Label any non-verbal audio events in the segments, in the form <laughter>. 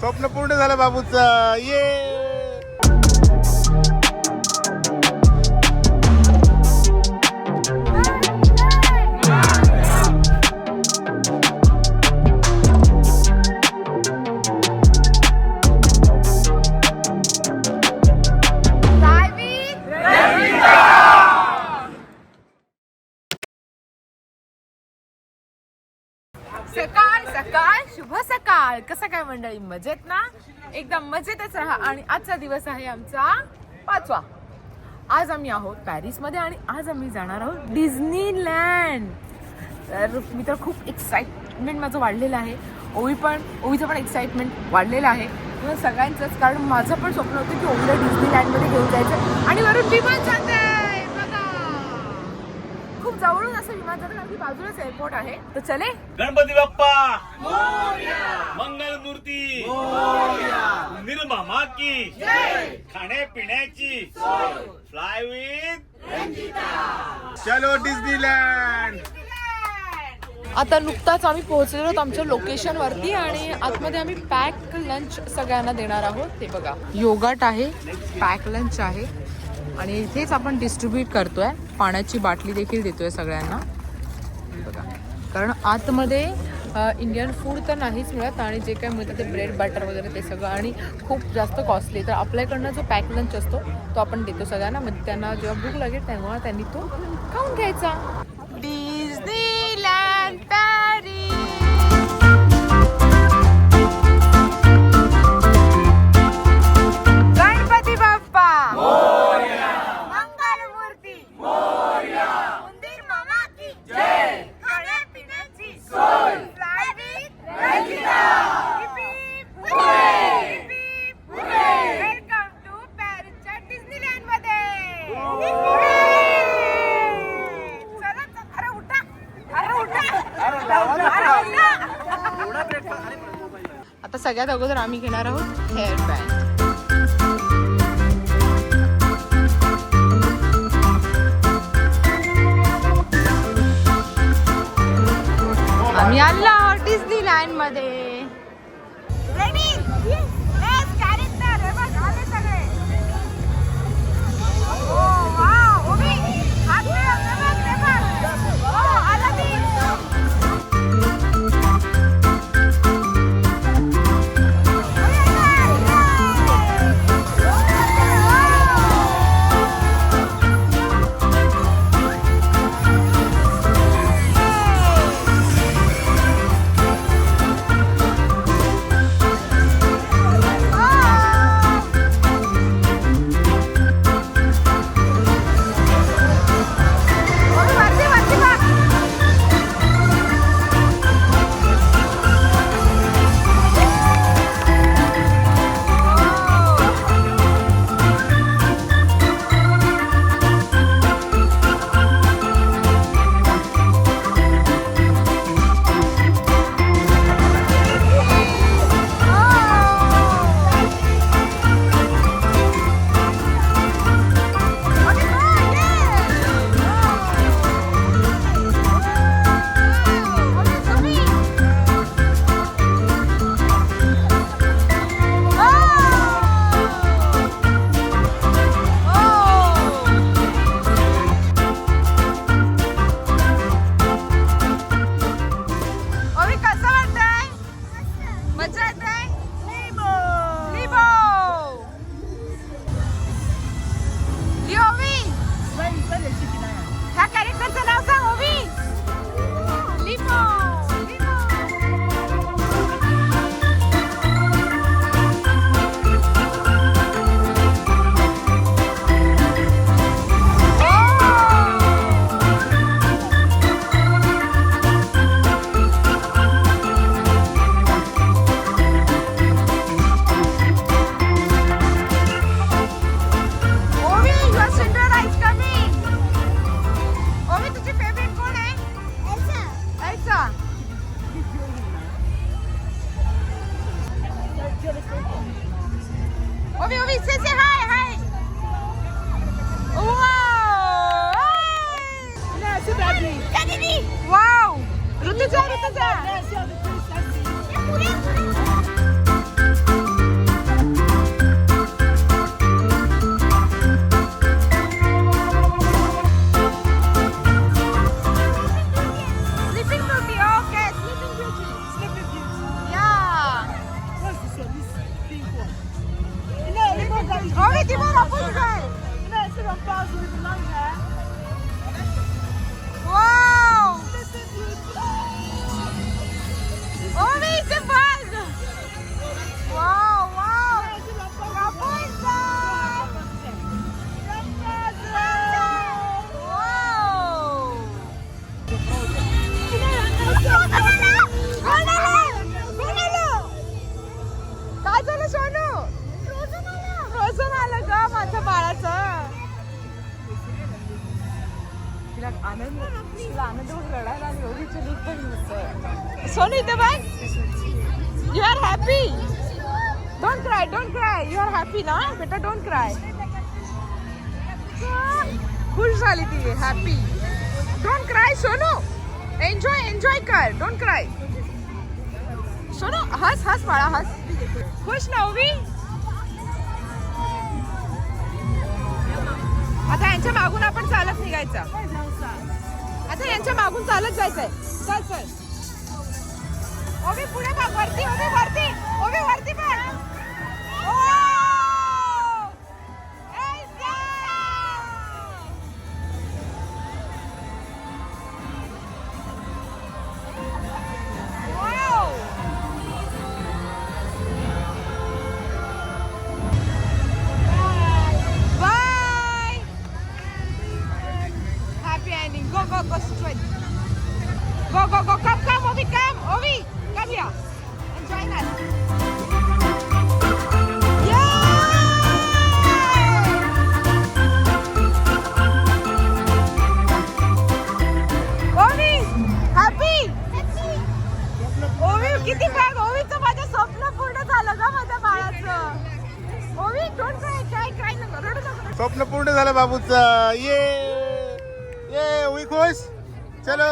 स्वप्न पूर्ण झालं बाबूचं. ये! सकाळ शुभ सकाळ. कसं काय मंडळी? मजेत ना? एकदम मजेतच राहा. आणि आजचा दिवस आहे आमचा पाचवा. आज आम्ही आहोत पॅरिसमध्ये आणि आज आम्ही जाणार आहोत डिझनीलँड. तर मी तर खूप एक्साइटमेंट माझं वाढलेलं आहे. ओवी पण ओवीचं पण एक्साइटमेंट वाढलेलं आहे. सगळ्यांचंच कारण माझं पण स्वप्न होतं की ओवीला डिझनीलँडमध्ये घेऊन जायचं. आणि वरून विमान जवळून असं विमान जातं कारण की बाजूलाच एअरपोर्ट आहे. तर चले. गणपती बाप्पा! मंगल मूर्ती! निर्मामा की खाण्यापिण्याची! फ्लाय विथ चलो डिझनीलँड आता नुकताच आम्ही पोहोचलेलो आहोत आमच्या लोकेशन वरती आणि आतमध्ये आम्ही पॅक लंच सगळ्यांना देणार आहोत. ते बघा. योगाट आहे पॅक लंच आहे. आणि इथेच आपण डिस्ट्रीब्यूट करतोय. पाण्याची बाटली देखील देतोय सगळ्यांना. बघा. कारण आतमध्ये इंडियन फूड तर नाहीच मिळत आणि जे काय मिळतं ते ब्रेड बटर वगैरे ते सगळं आणि खूप जास्त कॉस्टली तर आपल्याकडनं जो पॅक लंच असतो तो आपण देतो सगळ्यांना. मग त्यांना जेव्हा भूक लागेल तेव्हा त्यांनी तो खाऊन घ्यायचा. सगळ्यात अगोदर आम्ही घेणार आहोत हेअर बँड आम्ही आलो आहोत डिझनीलँड 是不 Wow, wow! Rapunzel! काय झालं सोनू फ्रोझन आलं ग माझ्या बाळाचं आनंद तिला आनंद होऊन रडायला आणि एवढी सोनू इथे बघ you are happy don't cry don't cry you are happy ना बेटा डोंट क्राय खुश झाली ती happy don't cry Sonu enjoy enjoy कर डोंट क्राय सोनू हस हस बाळा हस खुश ना ओवी आता यांच्या मागून आपण चालत निघायचं आता यांच्या मागून चालत जायचंय चल चल ओबी पुढे बघ वरती ओबी वरती ओबी वरती पण Oh! स्वप्न पूर्ण झालं बाबूचं. ये. ये उई खुश चलो.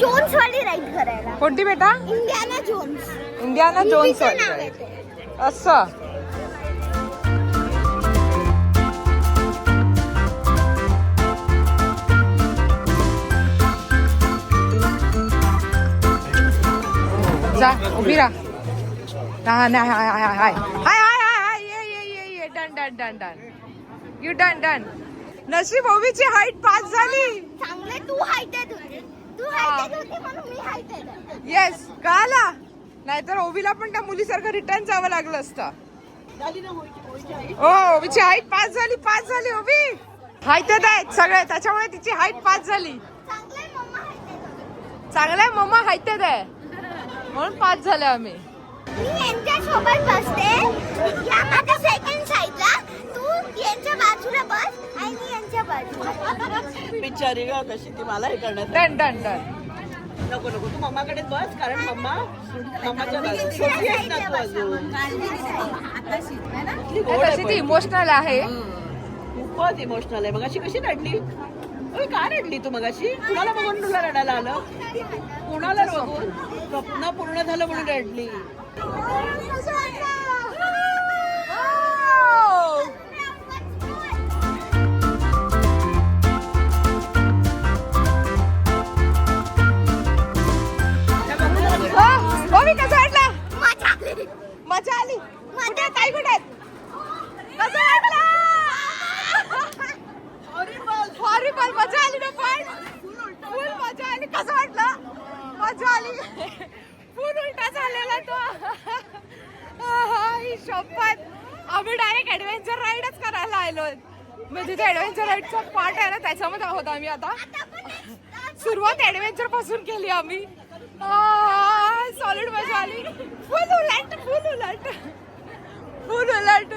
जोन्स वाली राईड करायला. कोणती बेटा? Indiana Johne's. इंडियाना जोन्स ते. असं. जा उभी राहा. हा नाही हाय हाय हाय हाय हाय hai, हाय ये ये ये ये. Done done done done you done done नशीब ओबीची हाईट पाच झाली. चांगले तू हाईटेड होती. तू हाईटेड होती म्हणून मी हाईटेड येस काला नाहीतर ओबीला पण त्या मुलीसारखं रिटर्न जावं लागलं असतं. हो ओबीची हाईट पाच झाली पाच झाली ओबी हायतेत आहेत सगळे त्याच्यामुळे तिची हाईट पाच झाली. चांगलंय मम्मा हायतेत आहे. म्हणून पास झाले आम्ही. मी यांच्या सोबत बसते. या माझ्या सेकंड साईडला तू यांच्या बाजूला बस आणि मी यांच्या बाजूला. बिचारी ग कशी ती मला हे करण्यात डन डन डन. नको नको तू मम्माकडे बस कारण मम्मा मम्माच्या बाजूला. आहेस ना तू अजून. ती गोड आहे तशी ती पण. इमोशनल आहे खूपच इमोशनल आहे. मगाशी कशी रडली? अरे काय रडली तू मगाशी कुणाला बघून तुला रडायला आलं कुणाला बघून स्वप्न पूर्ण झालं म्हणून रडली मजा आली. मजा आली कुठे ताई कुठे आहेत? कसं वाटलं हॉरिबल मजा आली ना पण फुल मजा आली. कसं वाटलं? मजा आली. फुल उलटा झालेला तो. शपथ आम्ही डायरेक्ट ऍडव्हेंचर राईडच करायला आलो. म्हणजे ते ऍडव्हेंचर राईडचा पार्ट आहे ना त्याच्यामध्ये आहोत आम्ही आता. सुरुवात ऍडव्हेंचरपासून केली आम्ही. सॉलिड मजा आली. फुल उलट फुल उलट. फुल उलट.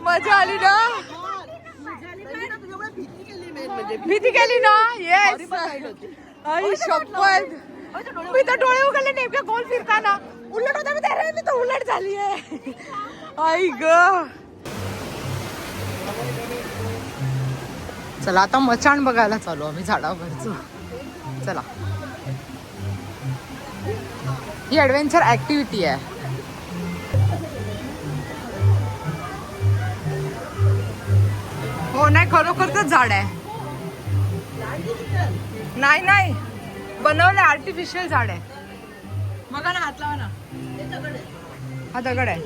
मजा आली ना? म्हणजे भीती केली ना? येस. आई शपथ. मी तर डोळे उघडले नेमके गोल फिरताना. उलट होता मी त्या मी तर उलट झाली आहे आई ग. चला आता मचाण बघायला चालू आम्ही झाडावरच. चला. ही ऍडव्हेंचर ऍक्टिव्हिटी आहे. हो नाही खरोखरच झाड आहे. नाही नाही. बनवलं आर्टिफिशियल झाड आहे. बघा ना हात लावा ना. हा दगड आहे.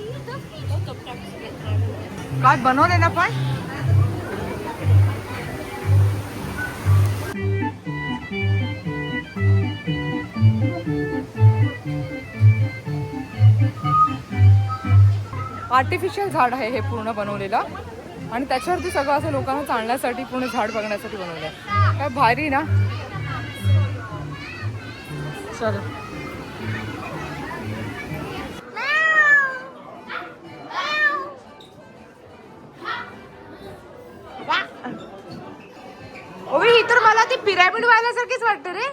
काय बनवले ना पण? आर्टिफिशियल झाड आहे हे पूर्ण बनवलेलं. आणि त्याच्यावरती सगळं असं लोकांना चालण्यासाठी पूर्ण झाड बघण्यासाठी बनवलं आहे काय भारी ना. चल. ओवी ही तर मला ते पिरॅमिड व्हायलासारखीच वाटतं रे.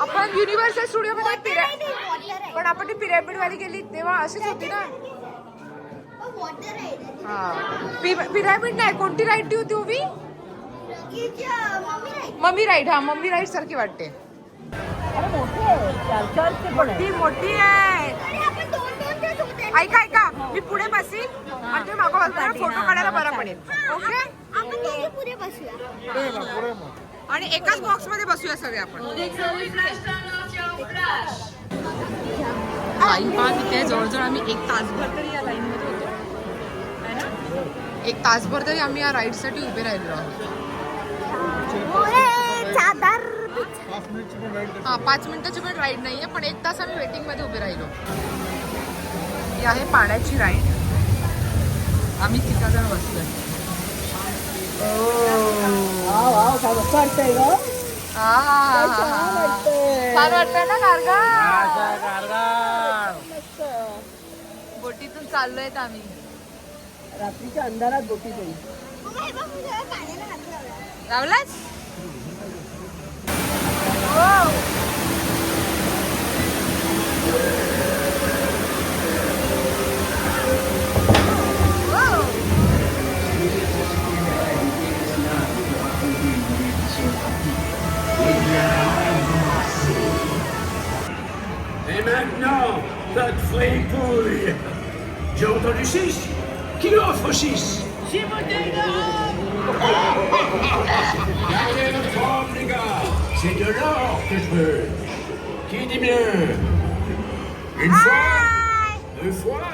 आपण युनिव्हर्सल स्टुडिओ मध्ये पिरॅमिड पण आपण ती पिरॅमिड वाली गेली तेव्हा अशीच होती ना. हा. पिरॅमिड नाही कोणती राईट होती ओवी मम्मी राईड हा मम्मी राईड सारखी वाटते. अरे मोठी मोठी आहे. ऐका ऐका मी पुढे बसीन तुम्ही मागं बाजूला फोटो काढायला बरा पडेल. ओके? आणि एकाच बॉक्समध्ये बसूया सगळे आपण. लाईन पहा किती आहे जवळजवळ आम्ही एक तासभर तरी या लाईन मध्ये होतो. है? एक तासभर तरी आम्ही या राईडसाठी उभे राहिलो आहोत. हा पाच मिनिटाची पण राईड नाहीये पण एक तास आम्ही वेटिंगमध्ये उभे राहिलो. ही आहे पाण्याची राईड आम्ही तिघा जण आ, छान वाटतंय ना गारगा मस्त बोटीतून चाललोय आम्ही रात्रीच्या अंधारात बोटी जाईल मग हे बघ मी जरा कानाला हात लावला लावलाच Et maintenant, notre fripouille. J'ai entendu 6 Qui offre 6 Gardez le forme, les gars C'est de l'or que je veux Qui dit bien Une fois Deux fois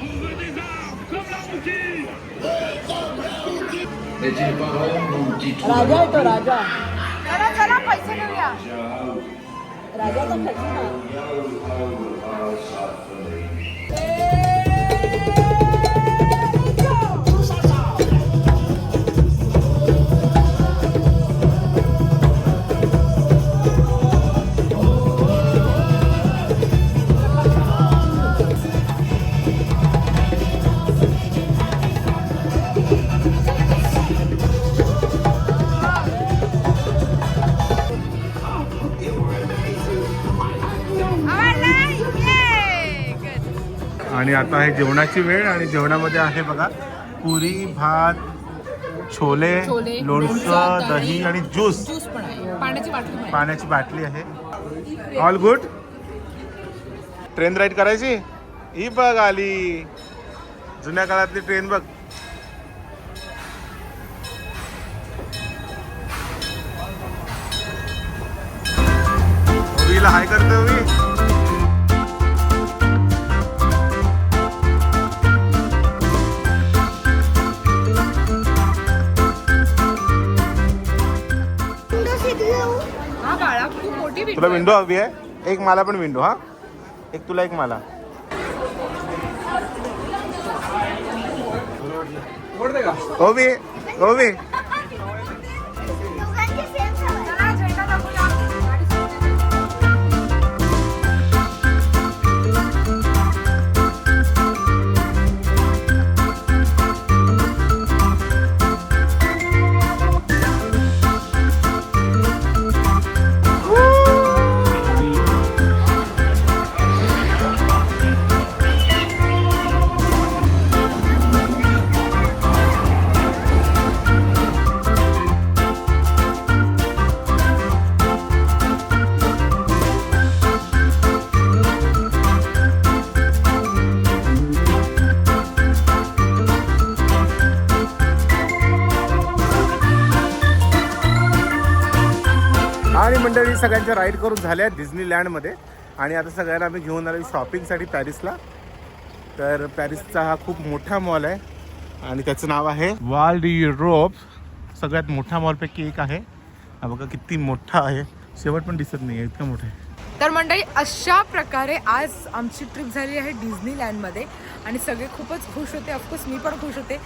On veut des armes comme la boutique N'est-il pas vrai, mon petit trou राजा येतो राजा चला चला पैसे घेऊया राजाचा खजिना आता आहे जेवणाची वेळ आणि जेवणामध्ये आहे बघा पुरी भात छोले लोणचं दही आणि ज्यूस. पाण्याची बाटली आहे. ऑल गुड ट्रेन राईड करायची? ही बघ आली. जुन्या काळातली ट्रेन बघ. हाय विंडो हवी आहे. एक मला पण विंडो हां. एक तुला एक मला. ओवी ओवी. सगळ्यांच्या राईड करून झाल्या डिझनी लँडमध्ये आणि आता सगळ्यांना आम्ही घेऊन आलो शॉपिंगसाठी पॅरिसला तर पॅरिसचा हा खूप मोठा मॉल आहे. आणि त्याचं नाव आहे वाल्ड युरोप सगळ्यात मोठा मॉलपैकी एक आहे. हा बघा किती मोठा आहे. शेवट पण दिसत नाही आहे इतका मोठा आहे. तर मंडळी अशा प्रकारे आज आमची ट्रिप झाली आहे डिझनी लँडमध्ये आणि सगळे खूपच खुश होते. ऑफकोर्स मी पण खुश होते.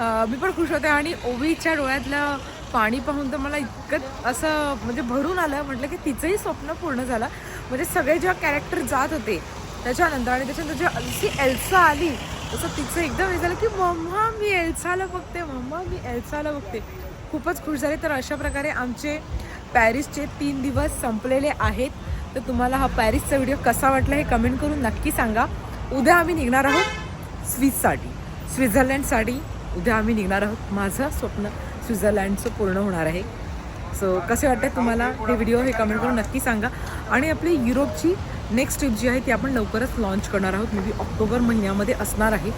मी पण खुश होते. आणि ओवीच्या डोळ्यातलं पाणी पाहून तर मला इतकं असं म्हणजे भरून आलं. म्हटलं की तिचंही स्वप्न पूर्ण झालं. म्हणजे सगळे जेव्हा कॅरेक्टर जात होते त्याच्यानंतर आणि त्याच्यानंतर जेव्हा जशी एल्सा आली तसं तिचं एकदम हे झालं की मम्मा मी एल्साला बघते मम्मा मी एल्साला बघते. खूपच खुश झाले. तर अशा प्रकारे आमचे पॅरिसचे तीन दिवस संपलेले आहेत. तर तुम्हाला हा पॅरिसचा व्हिडिओ कसा वाटला हे कमेंट करून नक्की सांगा. उद्या आम्ही निघणार आहोत स्विससाठी. स्वित्झर्लंडसाठी उद्या आम्ही निघणार आहोत. माझं स्वप्न स्वित्झर्लँडचं पूर्ण होणार आहे. सो कसे वाटते तुम्हाला हे व्हिडिओ हे कमेंट करून नक्की सांगा. आणि आपली युरोपची नेक्स्ट ट्रिप जी आहे ती आपण लवकरच लॉन्च करणार आहोत. मे बी ऑक्टोबर महिन्यामध्ये असणार आहे.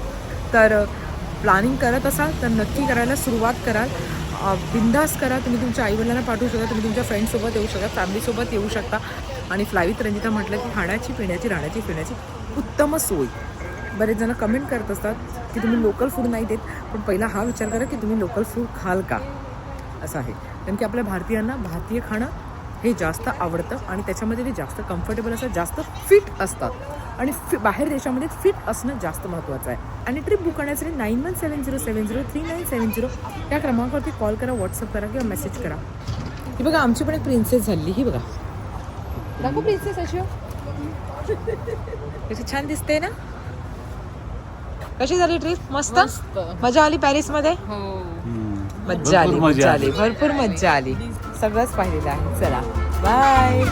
तर प्लॅनिंग करत असाल तर नक्की करायला सुरुवात कराल. बिंदास करा. तुम्ही तुमच्या आईवडिलांना पाठवू शकता. तुम्ही तुमच्या फ्रेंड्ससोबत येऊ शकता. फॅमिलीसोबत येऊ शकता. आणि फ्लायवित रंजिता म्हटलं की खाण्याची पिण्याची राहण्याची फिरण्याची उत्तम सोय. बरेच जण कमेंट करत असतात की तुम्ही लोकल फूड नाही देत. पण पहिला हा विचार करा की तुम्ही लोकल फूड खाल का? असं आहे. कारण की आपल्या भारतीयांना भारतीय खाणं हे जास्त आवडतं आणि त्याच्यामध्ये ते जास्त कम्फर्टेबल असतात जास्त फिट असतात. आणि फि बाहेर देशामध्ये फिट असणं जास्त महत्त्वाचं आहे. आणि ट्रिप बुक करण्यासाठी nine one seven zero seven zero three nine seven zero या क्रमांकावरती कॉल करा व्हॉट्सअप करा किंवा मेसेज करा. ही बघा आमची पण एक प्रिन्सेस झाली. ही बघा. दाखव प्रिन्सेस अशी. <laughs> छान दिसते ना? कशी झाली ट्रिप? मस्त? मजा आली पॅरिसमध्ये मज्जा आली भरपूर मजा मज्जा आली. आली. भरपूर मज्जा आली. सगळंच पाहिलेलं आहे. चला. बाय.